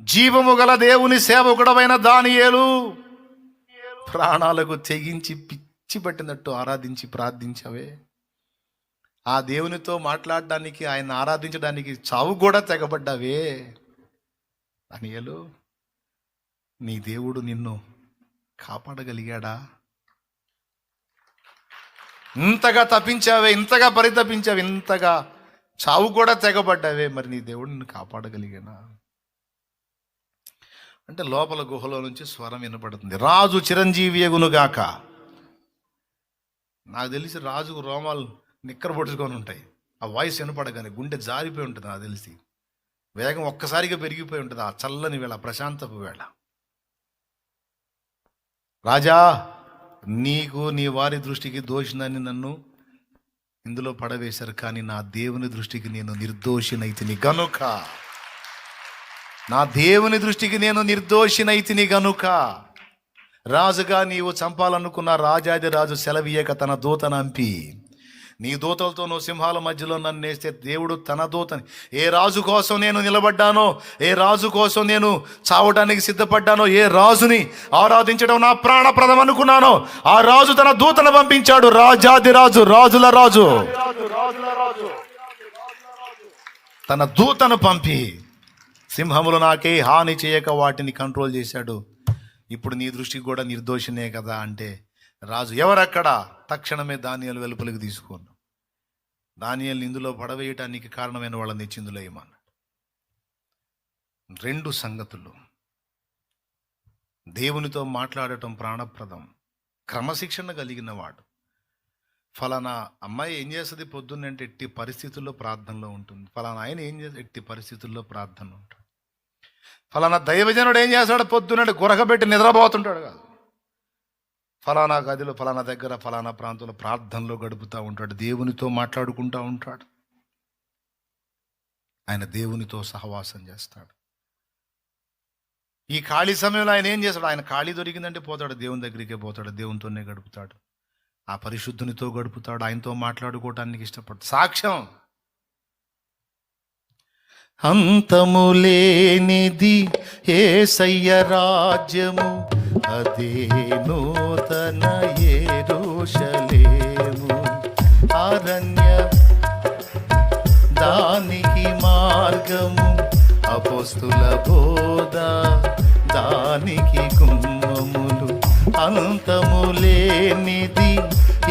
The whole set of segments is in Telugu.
జీవము గల దేవుని సేవకుడమైన దానియేలు ప్రాణాలకు తెగించి పిచ్చి పట్టినట్టు ఆరాధించి ప్రార్థించవే. ఆ దేవునితో మాట్లాడడానికి ఆయన ఆరాధించడానికి చావు కూడా తెగబడ్డావే. దానియలు నీ దేవుడు నిన్ను కాపాడగలిగాడా? ఇంతగా తప్పించావే ఇంతగా పరితపించావే ఇంతగా చావు కూడా తెగబడ్డావే మరి నీ దేవుడు నిన్ను కాపాడగలిగానా అంటే లోపల గుహలో నుంచి స్వరం వినపడుతుంది. రాజు చిరంజీవి ఎగునుగాక నాకు తెలిసి రాజుకు రోమాలు నిక్కర పొడుచుకొని ఉంటాయి. ఆ వాయిస్ వినపడగానే గుండె జారిపోయి ఉంటుంది నాకు తెలిసి. వేగం ఒక్కసారిగా పెరిగిపోయి ఉంటుంది ఆ చల్లని వేళ ప్రశాంతపు వేళ. రాజా నీకు నీ వారి దృష్టికి దోషినని నన్ను ఇందులో పడవేశారు కానీ నా దేవుని దృష్టికి నేను నిర్దోషినైతిని గనుక. నా దేవుని దృష్టికి నేను నిర్దోషినైతిని గనుక. రాజుగా నీవు చంపాలనుకున్న రాజాది రాజు సెలవీయక తన దూతను అంపి. నీ దూతలతో నువ్వు సింహాల మధ్యలో నన్ను వేస్తే దేవుడు తన దూతని. ఏ రాజు కోసం నేను నిలబడ్డానో ఏ రాజు కోసం నేను చావడానికి సిద్ధపడ్డానో ఏ రాజుని ఆరాధించడం నా ప్రాణప్రదం అనుకున్నానో ఆ రాజు తన దూతను పంపించాడు. రాజాది రాజు రాజుల రాజు. తన దూతను పంపి. సింహములు నాకే హాని చేయక వాటిని కంట్రోల్ చేశాడు. ఇప్పుడు నీ దృష్టికి కూడా నిర్దోషినే కదా అంటే రాజు ఎవరక్కడ? తక్షణమే ధాన్యాలు వెలుపలికి తీసుకోను ధాన్యాలు ఇందులో పడవేయటానికి కారణమైన వాళ్ళని తెచ్చి ఏమన్నాడు రెండు సంగతులు. దేవునితో మాట్లాడటం ప్రాణప్రదం. క్రమశిక్షణ కలిగిన వాడు. ఫలానా అమ్మాయి ఏం చేస్తుంది పొద్దున్నంటే ఎట్టి పరిస్థితుల్లో ప్రార్థనలో ఉంటుంది. ఫలానా ఆయన ఏం చేస్తే ఎట్టి పరిస్థితుల్లో ప్రార్థనలో ఉంటుంది ఫలానా దైవజనుడు ఏం చేస్తాడు? పొద్దున్నంటే గురకబెట్టి నిద్రపోతుంటాడు కాదు. ఫలానా గదిలో ఫలానా దగ్గర ఫలానా ప్రాంతంలో ప్రార్థనలో గడుపుతూ ఉంటాడు. దేవునితో మాట్లాడుకుంటూ ఉంటాడు. ఆయన దేవునితో సహవాసం చేస్తాడు. ఈ ఖాళీ సమయంలో ఆయన ఏం చేస్తాడు? ఆయన ఖాళీ దొరికిందంటే పోతాడు. దేవుని దగ్గరికే పోతాడు. దేవునితోనే గడుపుతాడు. ఆ పరిశుద్ధునితో గడుపుతాడు. ఆయనతో మాట్లాడుకోవటానికి ఇష్టపడతాడు. సాక్ష్యం అంతములేనిది ఏసయ్య రాజ్యము అదే నూతన ఏరోషలేము. అరణ్య దానికి మార్గము అపోస్తుల బోధ దానికి గుమ్మములు. అంతములేనిది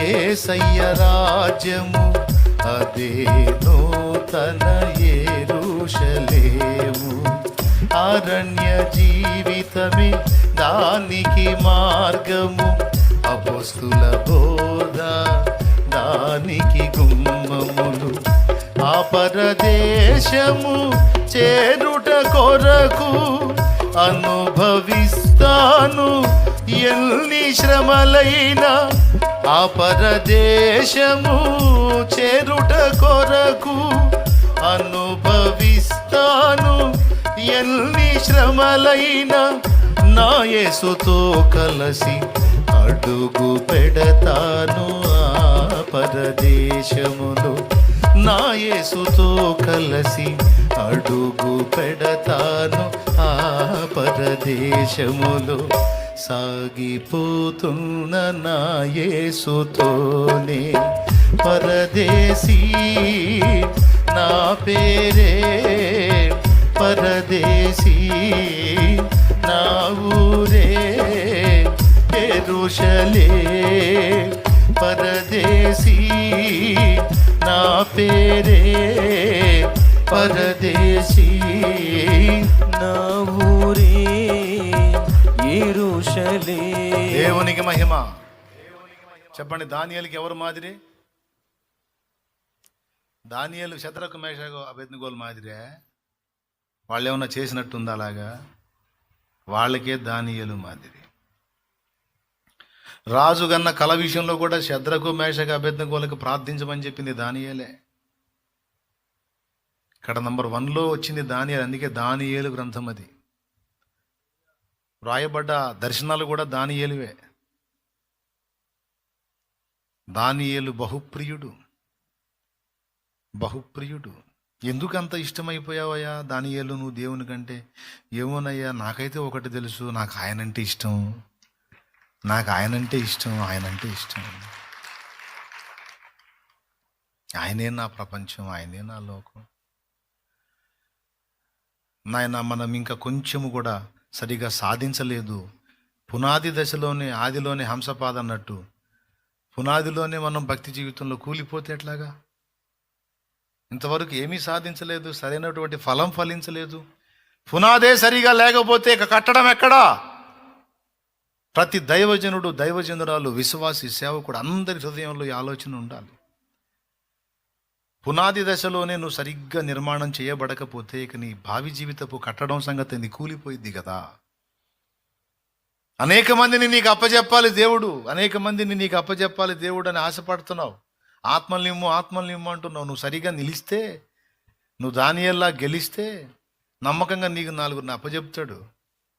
ఏసయ్య రాజ్యము అదే నూతన ఏరుషలేము అరణ్య జీవితమే దానికి మార్గము. అపోస్తుల బోధ దానికి గుమ్మములు. ఆ పరదేశము చేరుట కొరకు అనుభవిస్తాను. ఎన్ని శ్రమలైనా ఆ పరదేశము చేరుట కొరకు అనుభవిస్తాను. ఎన్ని శ్రమలైనా నా యేసుతో కలసి అడుగు పెడతాను ఆ పరదేశములో. నా యేసుతో కలసి అడుగు పెడతాను ఆ పరదేశములో. సాగిపోతున్న నా యేసుతోనే పరదేశీ నా పేరే పరదేశీ నా ఊరే ఎరుషలే. పరదేశీ నా పేరే పరదేశీ నా ఊరే యెరూషలే దేవునికి మహిమ. చెప్పండి దానియాలకి ఎవరు మాదిరి? దానియాలు శత్రకు మేషకు అభెజ్ఞగోలు మాదిరే వాళ్ళు ఏమన్నా చేసినట్టుందా అలాగా? వాళ్ళకే దానియలు మాదిరి. రాజు గన్న కళ విషయంలో కూడా శద్రకు మేషకు అభ్యర్థగోలకు ప్రార్థించమని చెప్పింది దానియేలే. ఇక్కడ నంబర్ వన్లో వచ్చింది దానియలు అందుకే దానియేలు గ్రంథం అది. రాయబడ్డ దర్శనాలు కూడా దానియేలువే. దానియేలు బహుప్రియుడు. బహుప్రియుడు. ఎందుకంత ఇష్టమైపోయావయ్యా ఇష్టమైపోయావయ్యా దానియేలు నువ్వు దేవుని కంటే? ఏమోనయ్యా నాకైతే ఒకటి తెలుసు నాకు ఆయనంటే ఇష్టం. నాకు ఆయనంటే ఇష్టం ఆయనంటే ఇష్టం. ఆయనే నా ప్రపంచం ఆయనే నా లోకం. నాయన మనం ఇంకా కొంచెము కూడా సరిగా సాధించలేదు. పునాది దశలోనే ఆదిలోనే హంసపాద అన్నట్టు పునాదిలోనే మనం భక్తి జీవితంలో కూలిపోతే ఎట్లాగా? ఇంతవరకు ఏమీ సాధించలేదు సరైనటువంటి ఫలం ఫలించలేదు. పునాదే సరిగా లేకపోతే ఇక కట్టడం ఎక్కడా? ప్రతి దైవజనుడు దైవజనురాలు విశ్వాసి సేవకుడు అందరి హృదయంలో ఈ ఆలోచన ఉండాలి. పునాది దశలోనే నువ్వు సరిగ్గా నిర్మాణం చేయబడకపోతే ఇక నీ భావి జీవితపు కట్టడం సంగతి నీ కూలిపోయింది కదా. అనేక మందిని నీకు అప్పచెప్పాలి దేవుడు అనేక మందిని నీకు అప్పచెప్పాలి దేవుడు అని ఆశపడుతున్నావు. ఆత్మల్నిమ్ము ఆత్మల్నిమ్ము అంటున్నావు. నువ్వు సరిగా నిలిస్తే నువ్వు దానియల్లా గెలిస్తే నమ్మకంగా నీకు నాలుగురిని అప్పజెప్తాడు.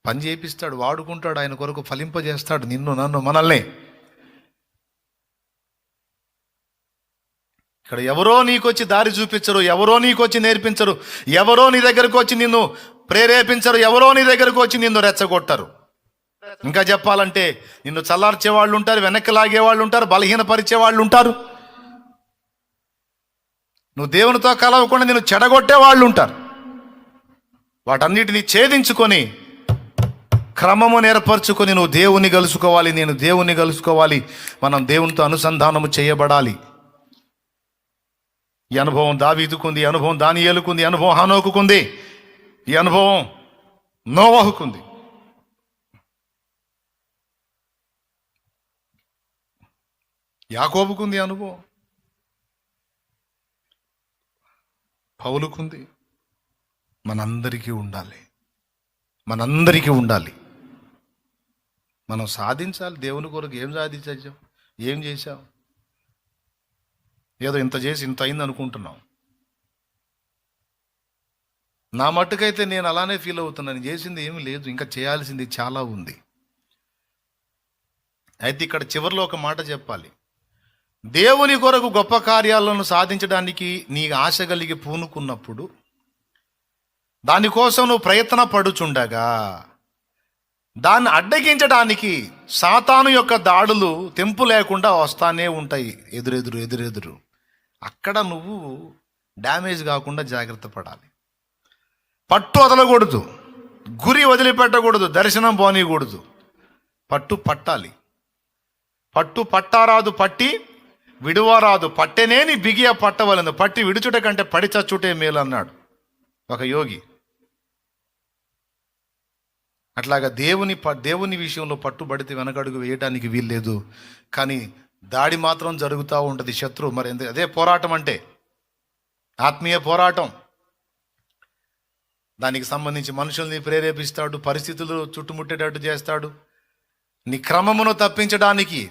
పని చేపిస్తాడు వాడుకుంటాడు ఆయన కొరకు ఫలింపజేస్తాడు నిన్ను నన్ను మనల్ని. ఇక్కడ ఎవరో నీకొచ్చి దారి చూపించరు ఎవరో నీకొచ్చి నేర్పించరు ఎవరో నీ దగ్గరకు వచ్చి నిన్ను ప్రేరేపించరు ఎవరో నీ దగ్గరకు వచ్చి నిన్ను రెచ్చగొట్టరు. ఇంకా చెప్పాలంటే నిన్ను చల్లార్చే వాళ్ళు ఉంటారు వెనక్కి లాగే వాళ్ళు ఉంటారు బలహీనపరిచే వాళ్ళు ఉంటారు నువ్వు దేవునితో కలవకుండా నిన్ను చెడగొట్టే వాళ్ళు ఉంటారు. వాటన్నిటిని ఛేదించుకొని క్రమము ఏర్పరచుకొని నువ్వు దేవుని కలుసుకోవాలి నేను దేవుని కలుసుకోవాలి మనం దేవునితో అనుసంధానము చేయబడాలి. ఈ అనుభవం దావీదుకుంది ఈ అనుభవం దాని ఏలుకుంది ఈ అనుభవం హానోకుకుంది ఈ అనుభవం నోవాహుకుంది. యాకోబుకుంది అనుభవం. పౌలుకుంది. మనందరికీ ఉండాలి. మనందరికీ ఉండాలి. మనం సాధించాలి. దేవుని కొరకు ఏం సాధించాం ఏం చేశాం ఏదో ఇంత చేసి ఇంత అయింది అనుకుంటున్నాం నా మట్టుకైతే నేను అలానే ఫీల్ అవుతున్నాను చేసింది ఏమీ లేదు. ఇంకా చేయాల్సింది చాలా ఉంది. అయితే ఇక్కడ చివరిలో ఒక మాట చెప్పాలి. దేవుని కొరకు గొప్ప కార్యాలను సాధించడానికి నీ ఆశ కలిగి పూనుకున్నప్పుడు దానికోసం నువ్వు ప్రయత్న పడుచుండగా దాన్ని అడ్డగించడానికి సాతాను యొక్క దాడులు తెంపు లేకుండా వస్తానే ఉంటాయి ఎదురెదురు ఎదురెదురు. అక్కడ నువ్వు డ్యామేజ్ కాకుండా జాగ్రత్త పడాలి. పట్టు వదలకూడదు గురి వదిలిపెట్టకూడదు దర్శనం పోనీయకూడదు. పట్టు పట్టాలి. పట్టు పట్టారాదు పట్టి విడువరాదు పట్టెనేని బిగియ పట్టవలను పట్టి విడుచుట కంటే పడి చచ్చుటే మేలు అన్నాడు ఒక యోగి. అట్లాగా దేవుని ప- దేవుని విషయంలో పట్టుబడితే వెనకడుగు వేయడానికి వీల్లేదు. కానీ దాడి మాత్రం జరుగుతూ ఉంటుంది శత్రువు మరి అదే పోరాటం అంటే? ఆత్మీయ పోరాటం. దానికి సంబంధించి మనుషుల్ని ప్రేరేపిస్తాడు పరిస్థితులు చుట్టుముట్టేటట్టు చేస్తాడు. నీ క్రమమును తప్పించడానికి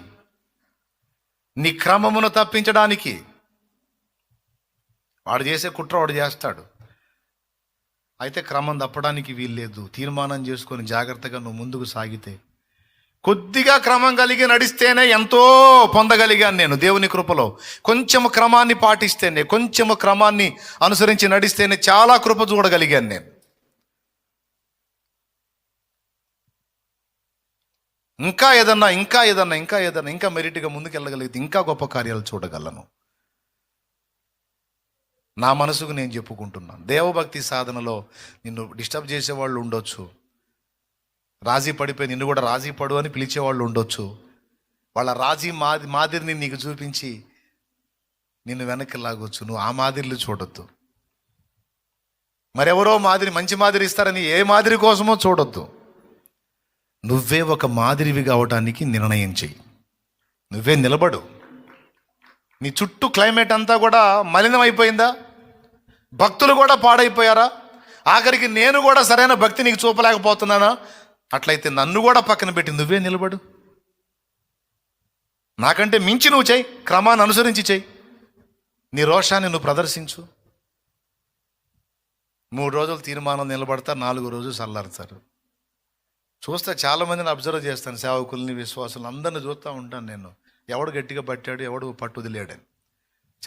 నీ క్రమమును తప్పించడానికి వాడు చేసే కుట్ర వాడు చేస్తాడు. అయితే క్రమం తప్పడానికి వీల్లేదు. తీర్మానం చేసుకొని జాగ్రత్తగా నువ్వు ముందుకు సాగితే కొద్దిగా క్రమం కలిగి నడిస్తేనే ఎంతో పొందగలిగాను నేను దేవుని కృపలో. కొంచెం క్రమాన్ని పాటిస్తేనే కొంచెము క్రమాన్ని అనుసరించి నడిస్తేనే చాలా కృప చూడగలిగాను నేను. ఇంకా ఏదన్నా ఇంకా ఏదన్నా ఇంకా ఏదన్నా ఇంకా మెరిట్గా ముందుకెళ్ళగలిగితే ఇంకా గొప్ప కార్యాలు చూడగలను. నా మనసుకు నేను చెప్పుకుంటున్నాను. దేవభక్తి సాధనలో నిన్ను డిస్టర్బ్ చేసేవాళ్ళు ఉండొచ్చు. రాజీ పడిపోయి నిన్ను కూడా రాజీ పడు అని పిలిచేవాళ్ళు ఉండొచ్చు. వాళ్ళ రాజీ మాది మాదిరిని నీకు చూపించి నిన్ను వెనక్కి లాగొచ్చు. నువ్వు ఆ మాదిరిలు చూడొద్దు. మరెవరో మాదిరి మంచి మాదిరి ఇస్తారని ఏ మాదిరి కోసమో చూడొద్దు. నువ్వే ఒక మాదిరివి కావటానికి నిర్ణయం చెయ్యి. నువ్వే నిలబడు. నీ చుట్టూ క్లైమేట్ అంతా కూడా మలినం అయిపోయిందా భక్తులు కూడా పాడైపోయారా? ఆఖరికి నేను కూడా సరైన భక్తి నీకు చూపలేకపోతున్నానా? అట్లయితే నన్ను కూడా పక్కన పెట్టి నువ్వే నిలబడు. నాకంటే మించి నువ్వు చేయి క్రమాన్ని అనుసరించి చేయి నీ రోషాన్ని నువ్వు ప్రదర్శించు. మూడు రోజులు తీర్మానం నిలబడతారు నాలుగు రోజులు చల్లారుతారు చూస్తే చాలామందిని అబ్జర్వ్ చేస్తాను సేవకుల్ని విశ్వాసులు అందరిని చూస్తూ ఉంటాను నేను. ఎవడు గట్టిగా పట్టాడు ఎవడు పట్టు వదిలేడని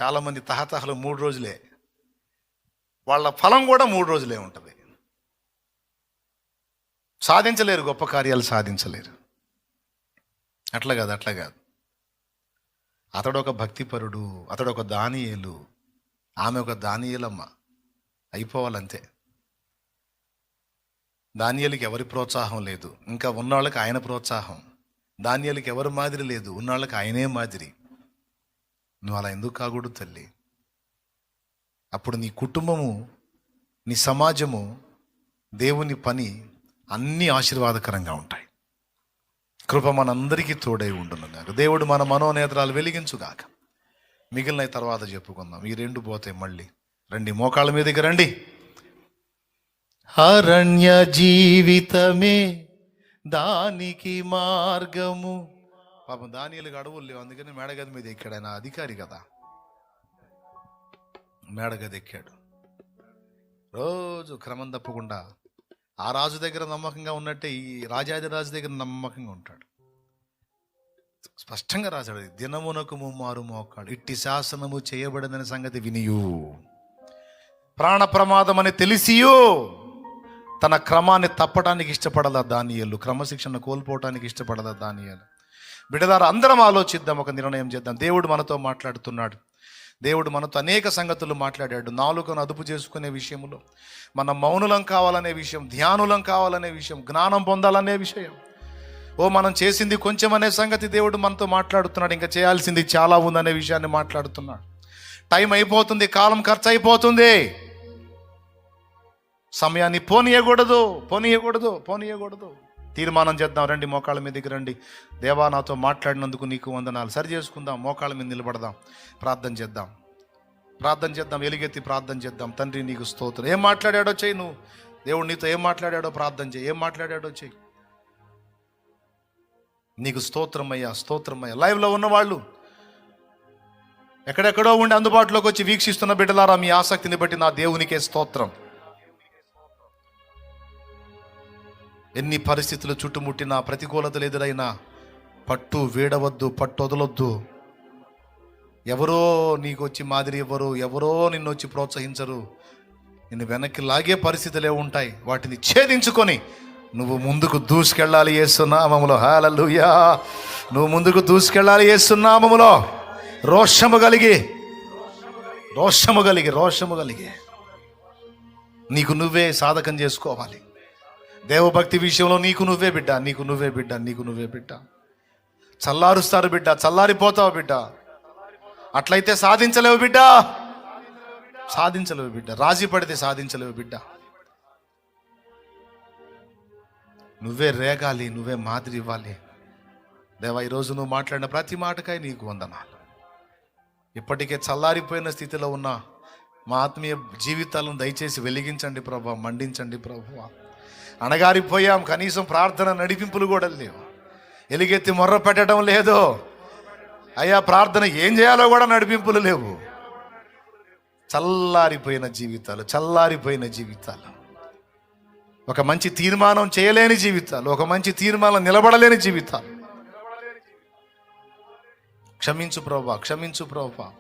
చాలామంది తహతహలు మూడు రోజులే. వాళ్ళ ఫలం కూడా మూడు రోజులే ఉంటుంది. సాధించలేరు గొప్ప కార్యాలు సాధించలేరు. అట్లా కాదు అట్లా కాదు. అతడు ఒక భక్తిపరుడు అతడు ఒక దానియేలు ఆమె ఒక దానియేలమ్మ. అయిపోవాలంతే. దానియేలుకి ఎవరి ప్రోత్సాహం లేదు. ఇంకా ఉన్నవాళ్ళకి ఆయన ప్రోత్సాహం. దానియేలుకి ఎవరి మాదిరి లేదు. ఉన్నవాళ్ళకి ఆయనే మాదిరి. నువ్వు అలా ఎందుకు కాకూడదు తల్లి? అప్పుడు నీ కుటుంబము నీ సమాజము దేవుని పని అన్నీ ఆశీర్వాదకరంగా ఉంటాయి. కృప మనందరికీ తోడై ఉండునుగాక. దేవుడు మన మనోనేత్రాలు వెలిగించుగాక. మిగిలిన తర్వాత చెప్పుకుందాం. ఈ రెండు పోతే మళ్ళీ. రండి మోకాళ్ళ మీదకి రండి. అరణ్య జీవితమే దానికి మార్గము. పాపం దానిలకు అడవులు లేవు. అందుకని మేడగది మీద ఎక్కాడు. ఆయన అధికారి కదా. మేడగది ఎక్కాడు. రోజు క్రమం తప్పకుండా ఆ రాజు దగ్గర నమ్మకంగా ఉన్నట్టే ఈ రాజాది రాజు దగ్గర నమ్మకంగా ఉంటాడు. స్పష్టంగా రాశాడు. దినమునకు ముమ్మారు మోకాడు. ఇట్టి శాసనము చేయబడిందనే సంగతి వినియు. ప్రాణ ప్రమాదం అని తెలిసియో. తన క్రమాన్ని తప్పడానికి ఇష్టపడదా దానియలు. క్రమశిక్షణ కోల్పోవటానికి ఇష్టపడదా దానియలు. బిడదారు అందరం ఆలోచిద్దాం ఒక నిర్ణయం చేద్దాం. దేవుడు మనతో మాట్లాడుతున్నాడు. దేవుడు మనతో అనేక సంగతులు మాట్లాడాడు. నాలుకను అదుపు చేసుకునే విషయంలో మన మౌనులం కావాలనే విషయం ధ్యానులం కావాలనే విషయం జ్ఞానం పొందాలనే విషయం. ఓ మనం చేసింది కొంచెం అనే సంగతి దేవుడు మనతో మాట్లాడుతున్నాడు. ఇంకా చేయాల్సింది చాలా ఉందనే విషయాన్ని మాట్లాడుతున్నాడు. టైం అయిపోతుంది కాలం ఖర్చు అయిపోతుంది. సమయాన్ని పోనీయకూడదు పోనీయకూడదు పోనీయకూడదు. తీర్మానం చేద్దాం రండి మోకాళ్ళ మీదకి రండి. దేవా నాతో మాట్లాడినందుకు నీకు వందనాలు. సరి చేసుకుందాం మోకాళ్ళ మీద నిలబడదాం. ప్రార్థన చేద్దాం. ప్రార్థన చేద్దాం ఎలుగెత్తి ప్రార్థన చేద్దాం. తండ్రి నీకు స్తోత్రం. ఏం మాట్లాడాడో చెయ్యి నువ్వు. దేవుడు నీతో ఏం మాట్లాడాడో ప్రార్థన చేయి. ఏం మాట్లాడాడో చెయ్యి. నీకు స్తోత్రమయ్యా స్తోత్రమయ్యా లైవ్లో ఉన్నవాళ్ళు ఎక్కడెక్కడో ఉండి అందుబాటులోకి వచ్చి వీక్షిస్తున్న బిడ్డలారా మీ ఆసక్తిని బట్టి నా దేవునికే స్తోత్రం. ఎన్ని పరిస్థితులు చుట్టుముట్టినా ప్రతికూలతలు ఎదురైనా పట్టు వీడవద్దు పట్టు వదలొద్దు. ఎవరో నీకు వచ్చి మాదిరి ఇవ్వరు ఎవరో నిన్ను వచ్చి ప్రోత్సహించరు. నిన్ను వెనక్కి లాగే పరిస్థితులే ఉంటాయి. వాటిని ఛేదించుకొని నువ్వు ముందుకు దూసుకెళ్ళాలి ఏసునామములో హాలూయా నువ్వు ముందుకు దూసుకెళ్ళాలి ఏసునామములో రోషము కలిగి రోషము కలిగి రోషము కలిగి. నీకు నువ్వే సాధకం చేసుకోవాలి. దేవభక్తి విషయంలో నీకు నువ్వే బిడ్డ నీకు నువ్వే బిడ్డ నీకు నువ్వే బిడ్డ. చల్లారుస్తారు బిడ్డ చల్లారిపోతావు బిడ్డ. అట్లయితే సాధించలేవు బిడ్డ. సాధించలేవు బిడ్డ. రాజీ పడితే సాధించలేవు బిడ్డ. నువ్వే రేగాలి నువ్వే మాదిరి ఇవ్వాలి. దేవా ఈరోజు నువ్వు మాట్లాడిన ప్రతి మాటకై నీకు వందనాలు. ఇప్పటికే చల్లారిపోయిన స్థితిలో ఉన్న మా ఆత్మీయ జీవితాలను దయచేసి వెలిగించండి ప్రభా మండించండి ప్రభు. అణగారిపోయాం. కనీసం ప్రార్థన నడిపింపులు కూడా లేవు. ఎలుగెత్తి మొర్ర పెట్టడం లేదు. అయ్యా ప్రార్థన ఏం చేయాలో కూడా నడిపింపులు లేవు. చల్లారిపోయిన జీవితాలు చల్లారిపోయిన జీవితాలు. ఒక మంచి తీర్మానం చేయలేని జీవితాలు ఒక మంచి తీర్మానం నిలబడలేని జీవితాలు. క్షమించు ప్రభా క్షమించు ప్రభా.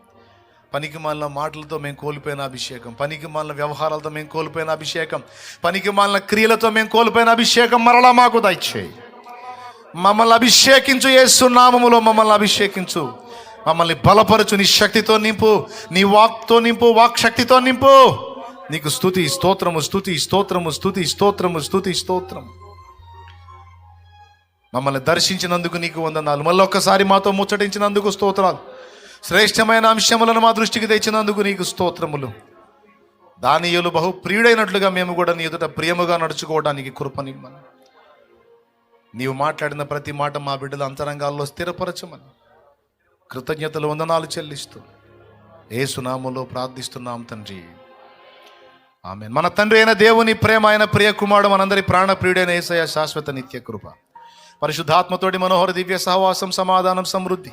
పనికి మాలిన మాటలతో మేము కోల్పోయిన అభిషేకం. పనికి మాలిన వ్యవహారాలతో మేము కోల్పోయిన అభిషేకం. పనికి మాలిన క్రియలతో మేము కోల్పోయిన అభిషేకం మరలా మాకు దయచేయి. మమ్మల్ని అభిషేకించు ఏసునామములో మమ్మల్ని అభిషేకించు. మమ్మల్ని బలపరచు నీ శక్తితో నింపు నీ వాక్తో నింపు వాక్ శక్తితో నింపు. నీకు స్తుతి స్తోత్రము స్తుతి స్తోత్రము స్తుతి స్తోత్రము స్తుతి స్తోత్రం. మమ్మల్ని దర్శించినందుకు నీకు వందనాలు. మళ్ళీ ఒక్కసారి మాతో ముచ్చటించినందుకు స్తోత్రాలు. శ్రేష్టమైన అంశములను మా దృష్టికి తెచ్చినందుకు నీకు స్తోత్రములు. దానియులు బహు ప్రియుడైనట్లుగా మేము కూడా నీ ఎదుట ప్రియముగా నడుచుకోవడానికి కృపనిమ్మని నీవు మాట్లాడిన ప్రతి మాట మా బిడ్డల అంతరంగాల్లో స్థిరపరచమని. కృతజ్ఞతలు వందనాలు చెల్లిస్తూ ఏ సునాములో ప్రార్థిస్తున్నాం తండ్రి. ఆమె మన తండ్రి అయిన దేవుని ప్రేమ అయిన ప్రియ కుమారుడు మనందరి ప్రాణ ప్రియుడైన ఏసయ శాశ్వత నిత్య కృప. పరిశుద్ధాత్మతోటి మనోహర దివ్య సహవాసం సమాధానం సమృద్ధి.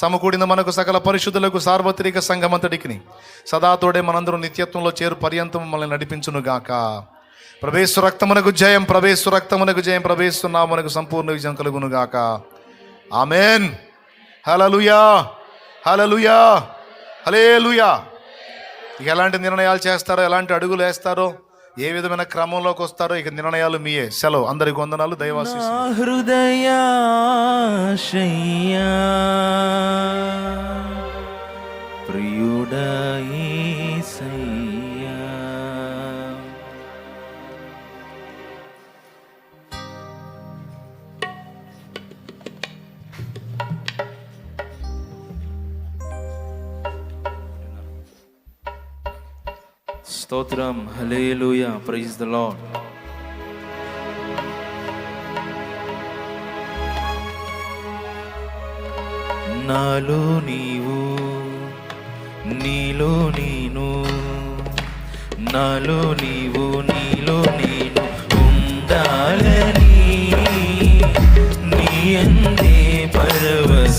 సమకూడిన మనకు సకల పరిశుద్ధులకు సార్వత్రిక సంఘమంతటికి సదాతోడే మనందరం నిత్యత్వంలో చేరు పర్యంతం మనల్ని నడిపించునుగాక ప్రవేశ రక్తమునకు జయం ప్రవేశ రక్తమునకు జయం ప్రవేశున్నామునకు సంపూర్ణ విజయం కలుగునుగాక ఆమెన్. హలలుయా హలలుయా హలేలుయా ఇక ఎలాంటి నిర్ణయాలు చేస్తారో ఎలాంటి అడుగులు వేస్తారో ఏ విధమైన క్రమంలోకి వస్తారో ఇక నిర్ణయాలు మీయే. సెలవు. అందరి వందనాలు దైవాసి హృదయాశయ్యా ప్రియుడై స్తోత్రం. హలేలుయ ప్రైజ్ ద లాడ్ నాలో నీవు నీలో నేను నాలో నీవు నీలో నేను ఉండాలని నీ అందే పరవశ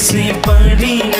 sleep, Bernie.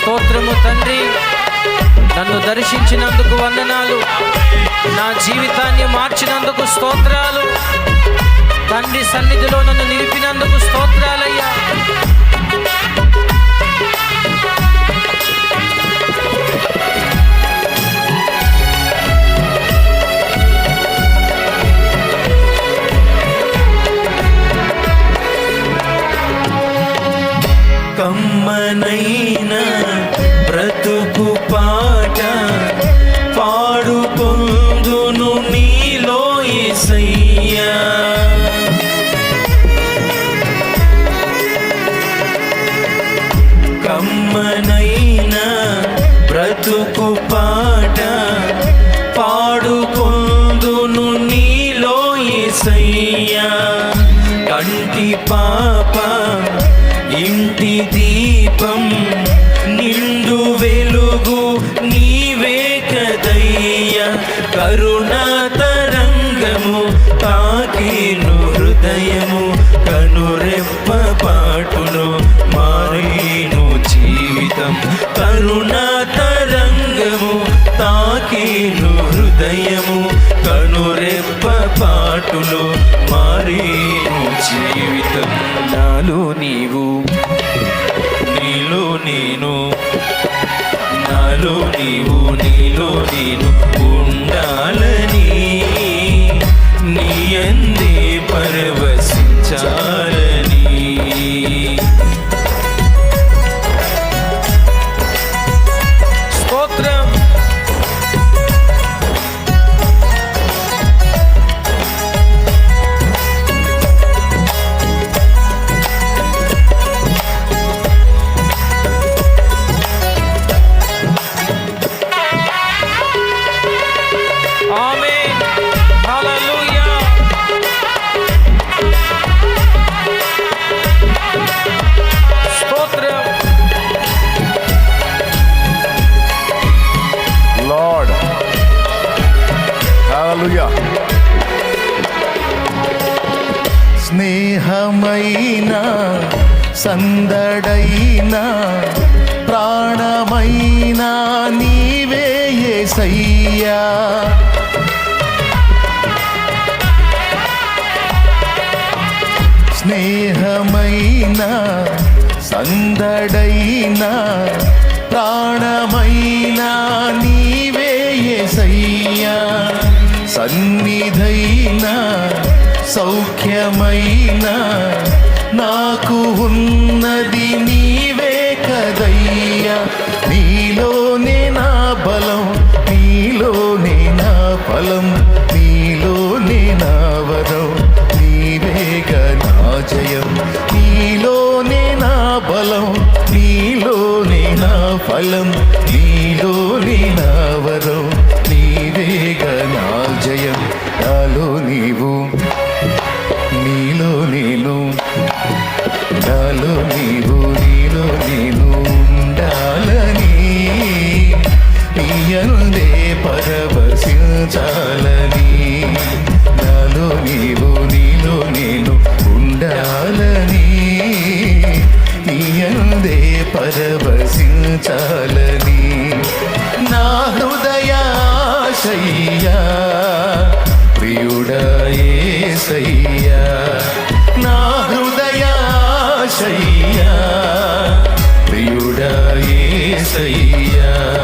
స్తోత్రము తండ్రి. నన్ను దర్శించినందుకు వందనాలు. నా జీవితాన్ని మార్చినందుకు స్తోత్రాలు. తండ్రి సన్నిధిలో నన్ను నిలిపినందుకు స్తోత్రాలయ్యా. కమ్మనై బ్రతుకు పాట పాడుకొందును నీలో ఏసయ్యా. కంటి పాప ఇంటిది పాటులో మారేను జీవితం. నాలో నీవు నీలో నేను నాలో నీవు నీలో నేను ఉండాలని నీ అందే పర్వ హల్లెలూయా స్నేహమైన సందడైన ప్రాణమైన నీవే సయ్యా స్నేహమైన సందడైన ప్రాణమైన నీ సన్నిధైన సౌఖ్యమైన నాకు ఉన్నది నీవే కదయ్యా. నీలోనే నా బలం నీలోనే నా ఫలం నీలోనే నా వరం. నీవేగా నా జయం నీలోనే నా బలం నీలోనే నా ఫలం say yeah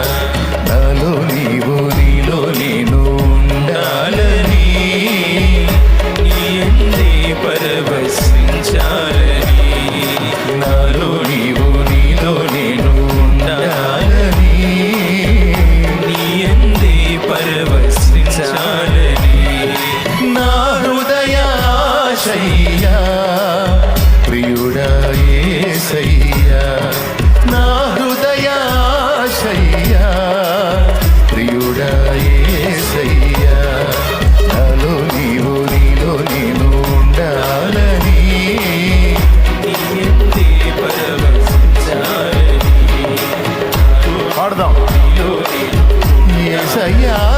ஐயா.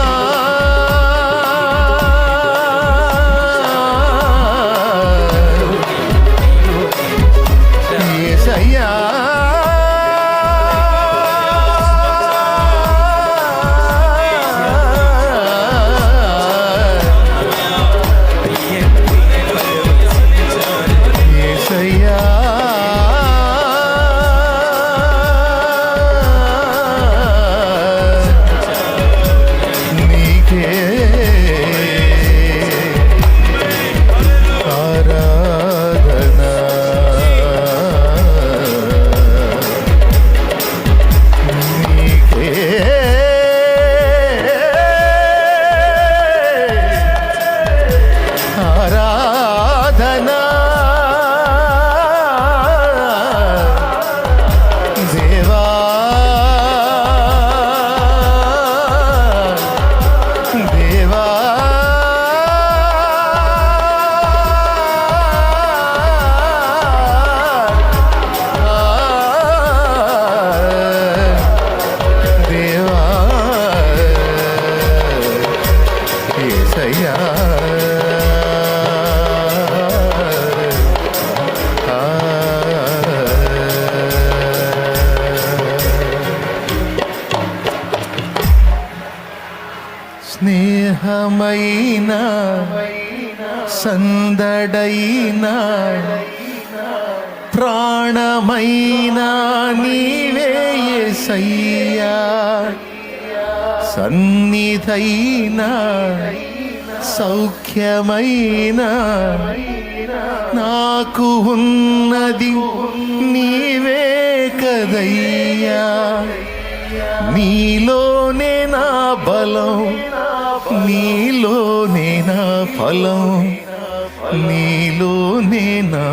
ప్రాణమైనా నీవే సయ్యా సన్నిధైనా సౌఖ్యమైనా నాకు ఉన్నది నీవే కదయ్యా. నీలోనే నా బలం నీలోనే నా ఫలం నీలోనే నా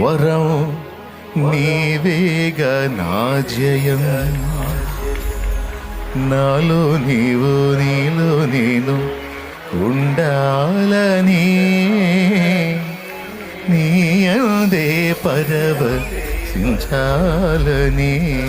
వరం. నీవేగ నా జయం. నాలో నీవు నీలో నేను ఉండాలని. నీ అందే పరవ సించాలని.